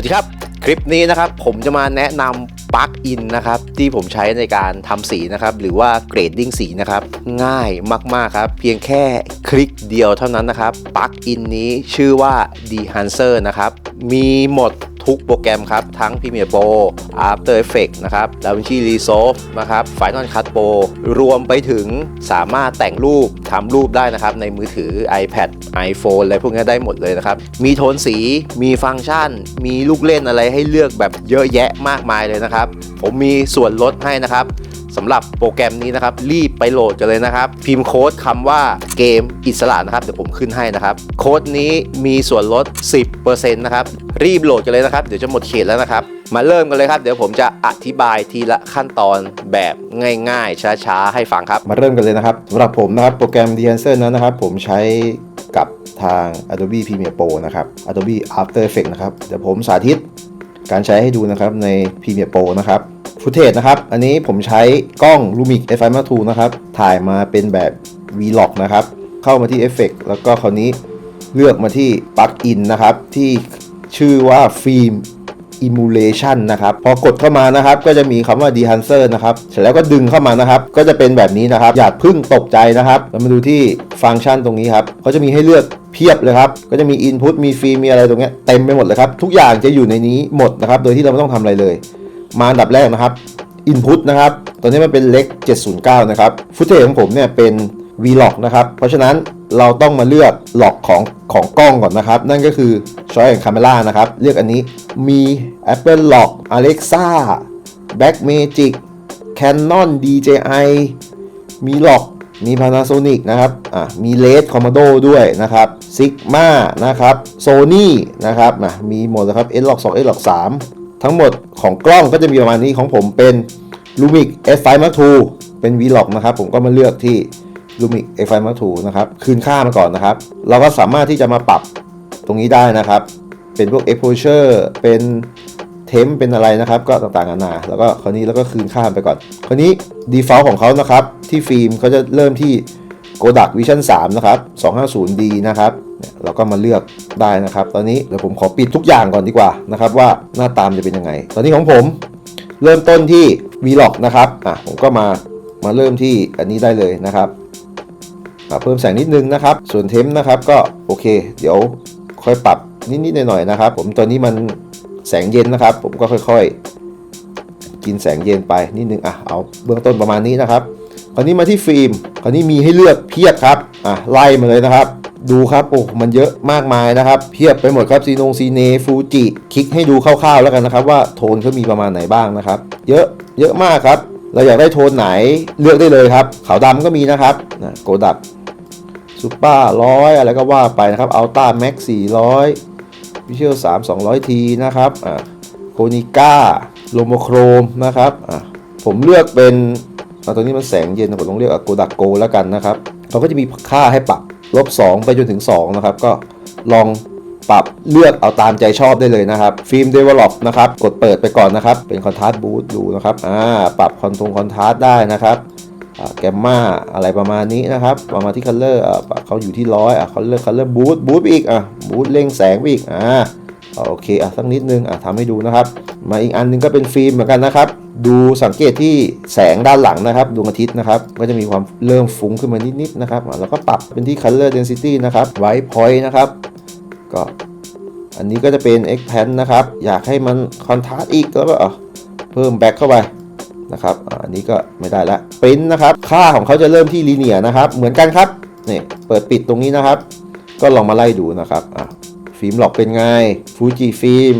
วัสดีครับ คลิปนี้นะครับผมจะมาแนะนำปลั๊กอินนะครับที่ผมใช้ในการทำสีนะครับหรือว่าเกรดดิ้งสีนะครับง่ายมากๆครับ เพียงแค่คลิกเดียวเท่านั้นนะครับปลั๊กอินนี้ชื่อว่า Dehancer นะครับมีหมด ทุกโปรแกรมครับ ทั้ง Premiere Pro After Effects นะครับ DaVinci Resolve นะครับ Final Cut Pro รวมไปถึงสามารถแต่งรูปทำรูปได้นะครับ ในมือถือ iPad iPhone อะไรพวกนี้ได้หมดเลยนะครับ มีโทนสีมีฟังก์ชัน มีลูกเล่นอะไรให้เลือกแบบเยอะแยะมากมายเลยนะครับ ผมมีส่วนลดให้นะครับ สำหรับโปรแกรมนี้นะครับ รีบไปโหลดกันเลยนะครับ พิมพ์โค้ดคำว่าเกมอิสระนะครับ เดี๋ยวผมขึ้นให้นะครับ โค้ดนี้มีส่วนลด 10%นะครับ รีบโหลดกันเลยนะครับ เดี๋ยวจะหมดเขตแล้วนะครับ มาเริ่มกันเลยครับ เดี๋ยวผมจะอธิบายทีละขั้นตอนแบบง่าย ๆ ช้าๆ ให้ฟังครับ มาเริ่มกันเลยนะครับสำหรับผมนะครับโปรแกรม d e h a n c e r นั้นนะครับ ผมใช้กับทาง Adobe Premiere Pro นะครับ Adobe After Effects นะครับ เดี๋ยวผมสาธิตการใช้ให้ดูนะครับใน Premiere Pro นะครับ ฟุตเทจนะครับ อันนี้ผมใช้กล้อง Lumix f 5 2นะครับ ถ่ายมาเป็นแบบ Vlog นะครับ เข้ามาที่ Effect แล้วก็คราวนี้เลือกมาที่ Plugin นะครับ ที่ชื่อว่า Film Emulation นะครับ พอกดเข้ามานะครับ ก็จะมีคำว่า Dehancer นะครับ เสร็จแล้วก็ดึงเข้ามานะครับ ก็จะเป็นแบบนี้นะครับ อย่าพึ่งตกใจนะครับเรามาดูที่ฟังก์ชันตรงนี้ครับเขาจะมีให้เลือกเพียบเลยครับ ก็จะมี Input มีฟีมีอะไรตรงเนี้ยเต็มไปหมดเลยครับ ทุกอย่างจะอยู่ในนี้หมดนะครับ โดยที่เราไม่ต้องทำอะไรเลย มาอันดับแรกนะครับ Input นะครับ ตัวนี้มันเป็นเล็ก 709 นะครับ ฟุตเทจของผมเนี่ยเป็น Vlog นะครับ เพราะฉะนั้นเราต้องมาเลือกหลอกของของกล้องก่อนนะครับ นั่นก็คือ Choice and Camera นะครับ เลือกอันนี้มี Apple Lock Alexa Blackmagic Canon DJI มีหลอกมี Panasonic นะครับ อะ มี LED Komodo ด้วยนะครับ Sigma นะครับ Sony นะครับ นะ มีหมดนะครับ S Log 2 S Log 3 ทั้งหมดของกล้องก็จะมีประมาณนี้ของผมเป็น Lumix F5 Mark II เป็น Vlog นะครับ ผมก็มาเลือกที่ Lumix F5 Mark II นะครับ คืนค่ามาก่อนนะครับ เราก็สามารถที่จะมาปรับตรงนี้ได้นะครับ เป็นพวก exposure เป็นเทมเป็นอะไรนะครับ ก็ต่างๆนานาแล้วก็คราวนี้แล้วก็คืนค่าไปก่อน คราวนี้ default ของเขานะครับ ที่ฟิล์มเขาจะเริ่มที่ Kodak Vision 3 นะครับ 250D นะครับ เราก็มาเลือกได้นะครับ ตอนนี้เดี๋ยวผมขอปิดทุกอย่างก่อนดีกว่านะครับว่าหน้าตามจะเป็นยังไง ตอนนี้ของผมเริ่มต้นที่ Vlog นะครับอะผมก็มามาเริ่มที่อันนี้ได้เลยนะครับเพิ่มแสงนิดนึงนะครับ ส่วนเทมนะครับก็โอเค เดี๋ยวค่อยปรับนิดๆหน่อยๆนะครับ ผมตอนนี้มันแสงเย็นนะครับ ผมก็ค่อยๆ กินแสงเย็นไปนิดนึงอะเอาเบื้องต้นประมาณนี้นะครับ คราวนี้มาที่ฟิล์ม คราวนี้มีให้เลือกเพียบครับอะไล่มาเลยนะครับ ดูครับโอ้มันเยอะมากมายนะครับ เพียบไปหมดครับซีนงซีเนฟูจิคลิกให้ดูคร่าวๆแล้วกันนะครับ ว่าโทนเขามีประมาณไหนบ้างนะครับ เยอะเยอะมากครับ เราอยากได้โทนไหนเลือกได้เลยครับ ขาวดำก็มีนะครับนะโกดักซูเปอร์ร้อยอะไรก็ว่าไปนะครับอัลต้าแม็กสี่ร้อยวิเชียลสามสองร้อยทีนะครับอ่าโคนิก้าโลโมโครมนะครับอ่าผมเลือกเป็นเอาตัวนี้มันแสงเย็นผมต้องเลือกโกดักโกแล้วกันนะครับเขาก็จะมีค่าให้ปรับ ลบ2ไปจนถึง2นะครับก็ลองปรับเลือกเอาตามใจชอบได้เลยนะครับ ฟิล์มเดเวลลอปนะครับ กดเปิดไปก่อนนะครับ เป็นคอนทราสต์บูทดูนะครับอ่าปรับคอนโทรลคอนทราสต์ได้นะครับแกมมาอะไรประมาณนี้นะครับ ประมาณที่คัลเลอร์เขาอยู่ที่ร้อยอะเขาเลือกคัลเลอร์บูทบูทอีกอะบูทเร่งแสงไปอีกอ่า โอเคอะสักนิดนึงอะทำให้ดูนะครับ มาอีกอันนึงก็เป็นฟิล์มเหมือนกันนะครับ ดูสังเกตที่แสงด้านหลังนะครับดวงอาทิตย์นะครับ ก็จะมีความเริ่มฟุ้งขึ้นมานิดๆนะครับอะแล้วก็ปรับเป็นที่ color density นะครับ white point นะครับ ก็อันนี้ก็จะเป็น expand นะครับ อยากให้มัน contrast อีกแล้วก็เพิ่ม back เข้าไปนะครับอาอันนี้ก็ไม่ได้ละปริ้นนะครับ ค่าของเขาจะเริ่มที่ลีเนียนะครับ เหมือนกันครับนี่เปิดปิดตรงนี้นะครับ ก็ลองมาไล่ดูนะครับอะ ฟิล์มหลอกเป็นไงฟูจิฟิล์ม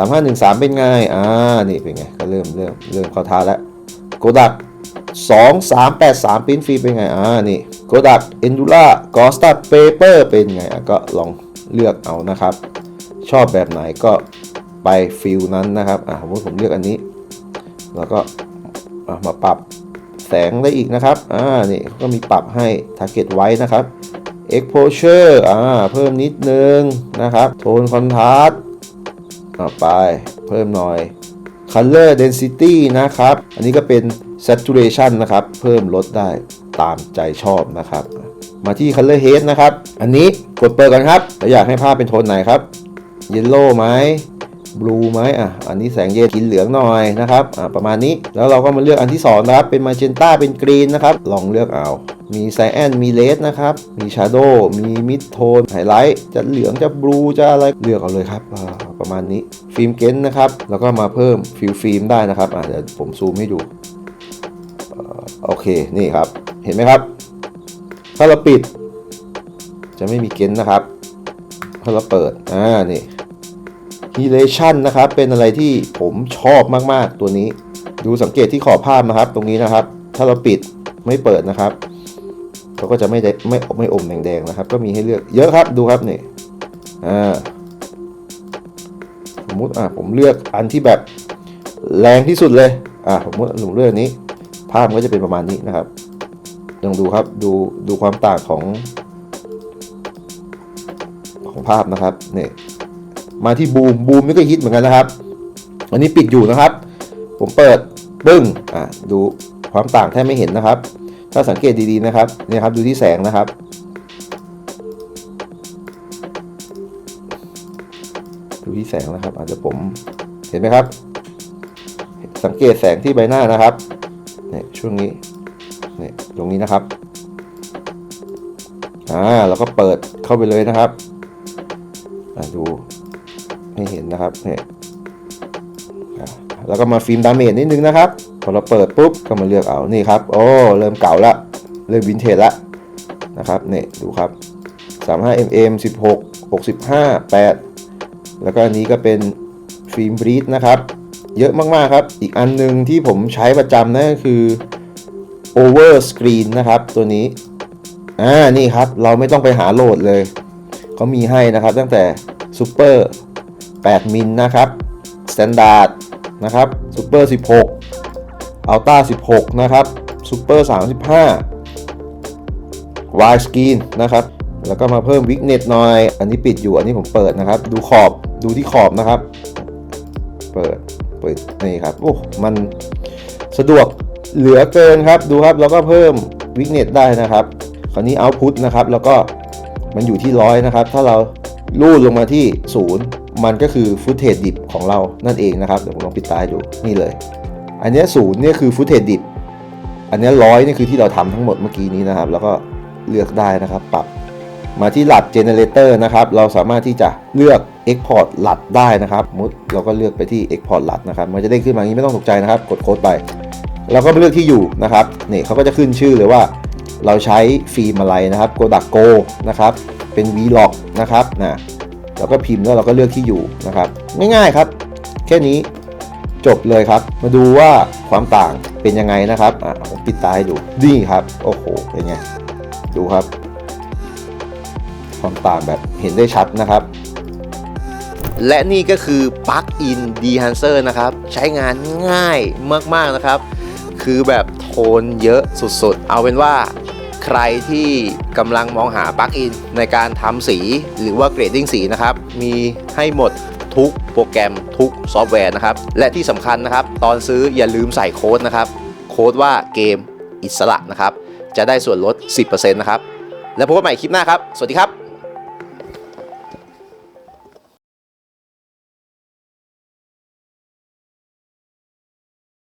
3513เป็นไง อ่า นี่เป็นไง ก็เริ่มเริ่มเริ่มเข้าท่าแล้วโกดัก2383ปริ้นฟิล์มเป็นไง อ่า นี่โกดักเอนดูล่ากอสตัดเปเปอร์เป็นไง ก็ลองเลือกเอานะครับ ชอบแบบไหนก็ไปฟิลนั้นนะครับ อะสมผมเลือกอันนี้ แล้วก็มาปรับแสงได้อีกนะครับ อ่า นี่ก็มีปรับให้ target ไว้นะครับ exposure อ่าเพิ่มนิดนึงนะครับ tone contrast อ่าไปเพิ่มหน่อย color density นะครับ อันนี้ก็เป็น saturation นะครับ เพิ่มลดได้ตามใจชอบนะครับ มาที่ color head นะครับ อันนี้กดเปิดกันครับเราอยากให้ภาพเป็นโทนไหนครับ yellow ไหม บลูไหมอะอันนี้แสงเย็นกินเหลืองหน่อยนะครับอะประมาณนี้แล้วเราก็มาเลือกอันที่สองนะครับเป็นมาเจนต้าเป็นกรีนนะครับลองเลือกเอา มีไซแอนมีเลดนะครับ มีชาร์โดมีมิดโทนไฮไลท์จะเหลืองจะบลูจะอะไรเลือกเอาเลยครับอ่าประมาณนี้ฟิล์มเกนนะครับแล้วก็มาเพิ่มฟิลฟิล์มได้นะครับอะเดี๋ยวผมซูมให้ดูอ่าโอเคนี่ครับเห็นไหมครับ ถ้าเราปิด จะไม่มีเกนนะครับถ้าเราเปิดอ่านี่ Relation นะครับ เป็นอะไรที่ผมชอบมากๆตัวนี้ ดูสังเกตที่ขอบภาพนะครับ ตรงนี้นะครับ ถ้าเราปิดไม่เปิดนะครับเขาก็จะไม่ได้ไม่ไม่อมแดงๆนะครับ ก็มีให้เลือกเยอะครับดูครับนี่อ่าสมมติอะผมเลือกอันที่แบบแรงที่สุดเลยอะผมมติผมเลือกอันนี้ ภาพก็จะเป็นประมาณนี้นะครับลองดูครับดูดูความต่างของ ของภาพนะครับนี่ มาที่บูมบูมนี่ก็ฮิตเหมือนกันนะครับอันนี้ปิดอยู่นะครับ ผมเปิดปึ้งอะดูความต่างแทบไม่เห็นนะครับ ถ้าสังเกตดีๆนะครับนี่ครับดูที่แสงนะครับ ดูที่แสงนะครับ อาจจะผมเห็นไหมครับ สังเกตแสงที่ใบหน้านะครับเนี่ยช่วงนี้เนี่ยตรงนี้นะครับอ่าเราก็เปิดเข้าไปเลยนะครับ นะครับเนี่ยแล้วก็มาฟิล์มดาเมจนิดนึงนะครับ พอเราเปิดปุ๊บก็มาเลือกเอานี่ครับโอ้เริ่มเก่าละเริ่มวินเทจละนะครับเนี่ยดูครับ 35 mm 16 65 8 แล้วก็อันนี้ก็เป็นฟิล์มบรีดนะครับเยอะมากๆครับ อีกอันหนึงที่ผมใช้ประจำนั่นก็คือ over screen นะครับ ตัวนี้ อ่า นี่ครับ เราไม่ต้องไปหาโหลดเลย เขามีให้นะครับตั้งแต่ Super 8 มิลนะครับ Standard นะครับ Super 16 Ultra 16 นะครับ Super 35 Wide Screen นะครับ แล้วก็มาเพิ่ม Weakness หน่อย อันนี้ปิดอยู่อันนี้ผมเปิดนะครับ ดูขอบดูที่ขอบนะครับ เปิดเปิดนี่ครับโอ้ มันสะดวกเหลือเกินครับดูครับแล้วก็เพิ่ม Weakness ได้นะครับ คราวนี้ Output นะครับ แล้วก็มันอยู่ที่ร้อยนะครับ ถ้าเราลูดลงมาที่ศูนย์ มันก็คือฟุตเทจดิบของเรานั่นเองนะครับเดี๋ยวผมลองปิดตาให้ดูนี่เลย อันนี้ศูนย์เนี่ยคือฟุตเทจดิบอันนี้ร้อยนี่คือที่เราทำทั้งหมดเมื่อกี้นี้นะครับ แล้วก็เลือกได้นะครับปรับมาที่หลัด generator นะครับ เราสามารถที่จะเลือก export หลัดได้นะครับสมุดเราก็เลือกไปที่ export หลัดนะครับ มันจะได้ขึ้นมาอย่างนี้ไม่ต้องตกใจนะครับ กดโค้ดไป เราก็ไปเลือกที่อยู่นะครับนี่เขาก็จะขึ้นชื่อเลยว่า เราใช้ฟิล์มอะไรนะครับ Kodak Go นะครับ เป็น Vlog นะครับนะ เราก็พิมพ์แล้วเราก็เลือกที่อยู่นะครับ ง่ายๆครับ แค่นี้จบเลยครับ มาดูว่าความต่างเป็นยังไงนะครับอะผมปิดตาให้ดูนี่ครับ โอ้โหเป็นไงดูครับ ความต่างแบบเห็นได้ชัดนะครับ และนี่ก็คือ Plug in Dehancer นะครับ ใช้งานง่ายมากๆนะครับ คือแบบโทนเยอะสุดๆ เอาเป็นว่า ใครที่กำลังมองหาปลั๊กอินในการทำสีหรือว่าเกรดดิ้งสีนะครับ มีให้หมดทุกโปรแกรมทุกซอฟต์แวร์นะครับ และที่สำคัญนะครับ ตอนซื้ออย่าลืมใส่โค้ดนะครับ โค้ดว่าเกมอิสระนะครับ จะได้ส่วนลด 10%นะครับ แล้วพบกันใหม่คลิปหน้าครับ สวัสดีครับ